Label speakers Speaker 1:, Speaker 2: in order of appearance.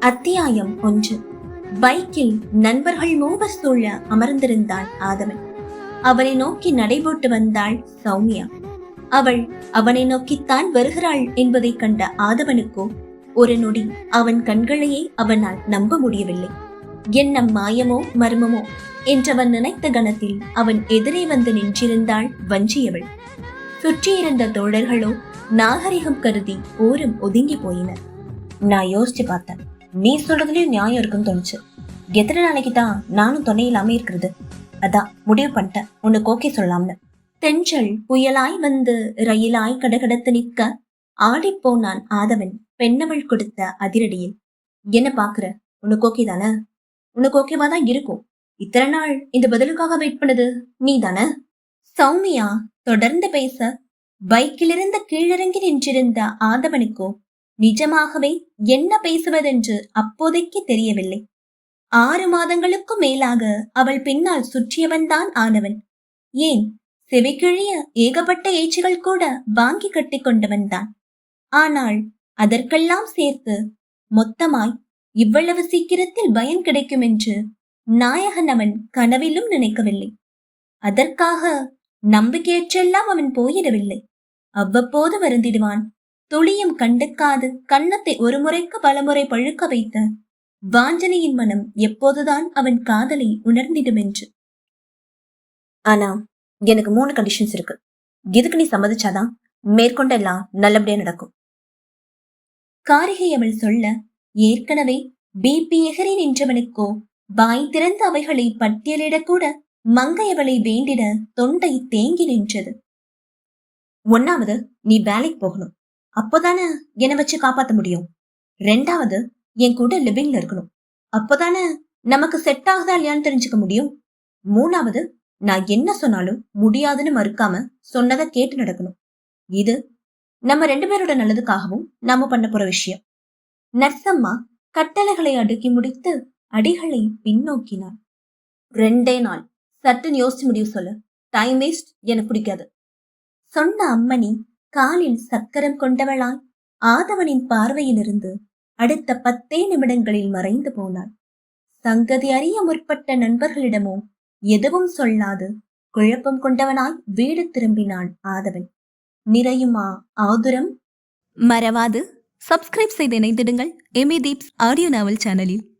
Speaker 1: அத்தியாயம் ஒன்று. பைக்கில் நண்பர்கள் மூவர் சூழ அமர்ந்திருந்தாள் ஆதவன் அவனை நோக்கி நடைபோட்டு வந்தாள் சௌமியா. அவள் அவனை நோக்கித்தான் வருகிறாள் என்பதைக் கண்ட ஆதவனுக்கோ ஒரு நொடி அவன் கண்களையே அவனால் நம்ப முடியவில்லை. என்ன மாயமோ மர்மமோ? என்றவன் நினைத்த கணத்தில் அவன் எதிரே வந்து நின்றிருந்தாள் வஞ்சியவள். சுற்றியிருந்த தோழர்களோ நாகரிகம் கருதி ஓரம் ஒதுங்கி போயினர். நான் யோசிச்சு பார்த்தேன். நீ சொல்றதுலயும் நியாயம் இருக்குன்னு தோணுச்சு. எத்தனை நாளைக்கு தான் நானும் துணை இல்லாம இருக்கிறது? அதான் முடிவு பண்ணிட்டேன். உனக்கு ஓகே சொல்லலாம்னு. தென்றல் புயலாய் வந்து ரயிலாய் கடகடத்து நிற்க ஆடிப்போனான் ஆதவன் பெண்ணவள் கொடுத்த அதிரடியில். என்ன பாக்குற? உனக்கு ஓகே தானே? உனக்கு ஓகேவா தான் இருக்கும். இத்தனை நாள் இந்த பதிலுக்காக வெயிட் பண்ணது நீ தானே? சௌமியா தொடர்ந்து பேச பைக்கிலிருந்து கீழிறங்கி நின்றிருந்த ஆதவனுக்கோ நிஜமாகவே என்ன பேசுவதென்று அப்போதைக்கு தெரியவில்லை. ஆறு மாதங்களுக்கும் மேலாக அவள் பின்னால் சுற்றியவன்தான் ஆனவன். ஏன்? செவிக்கிழிய ஏகப்பட்ட ஏச்சுகள் கூட வாங்கி கட்டிக் கொண்டவன்தான். ஆனால் அதற்கெல்லாம் சேர்த்து மொத்தமாய் இவ்வளவு சீக்கிரத்தில் பயன் கிடைக்கும் என்று நாயகன் அவன் கனவிலும் நினைக்கவில்லை. அதற்காக நம்பிக்கையற்றெல்லாம் அவன் போயிடவில்லை. அவ்வப்போது வருந்திடுவான். துளியும் கண்டுக்காது கன்னத்தை ஒரு முறைக்கு பலமுறை பழுக்க வைத்த வாஞ்சனையின் மனம் எப்போதுதான் அவன் காதலை உணர்ந்திடும் என்று ஆனா எனக்கு மூணு கண்டிஷன்ஸ் இருக்கு. இதுக்கு நீ சம்மதிச்சாதான் மேற்கொண்டெல்லாம் நல்லபடியா நடக்கும். காரிகை அவள் சொல்ல ஏற்கனவே பிபி எகரி நின்றவனுக்கோ வாய் திறந்த அவைகளை பட்டியலிடக்கூட மங்கையவளை வேண்டிட தொண்டை தேங்கி நின்றது. ஒன்னாவது நீ வேலைக்கு போகணும். அப்போதானே என்னை வச்சு காப்பாத்த முடியும்? ரெண்டாவது என் கூட லிவிங்ல இருக்கணும். அப்போதானே நமக்கு செட் ஆகுதா இல்லையான்னு தெரிஞ்சுக்க முடியும்? மூணாவது நான் என்ன சொன்னாலும் முடியாதுன்னு மறுக்காம சொன்னதை கேட்டு நடக்கணும். இது நம்ம ரெண்டு பேரோட நல்லதுக்காகவும் நாம பண்ண போற விஷயம். நர்சம்மா கட்டளைகளை அடுக்கி முடித்து அடிகளை பின்னோக்கினார் ரெண்டே நாள். சட்டுன்னு யோசிச்சு முடிவு சொல்லு. டைம் வேஸ்ட் எனக்கு பிடிக்காது. சொன்ன அம்மணி காலில் சக்கரம் கொண்டவளாய் ஆதவனின் பார்வையிலிருந்து அடுத்த பத்தே நிமிடங்களில் மறைந்து போனாள். சங்கதி அறிய முற்பட்ட நண்பர்களிடமோ எதுவும் சொல்லாது குழப்பம் கொண்டவனாய் வீடு திரும்பினான் ஆதவன். நிறையுமா ஆதுரம்?
Speaker 2: மறவாது. சப்ஸ்கிரைப் செய்து இணைந்திடுங்கள். எமி தீப்ஸ் ஆடியோ நாவல் சேனலில்.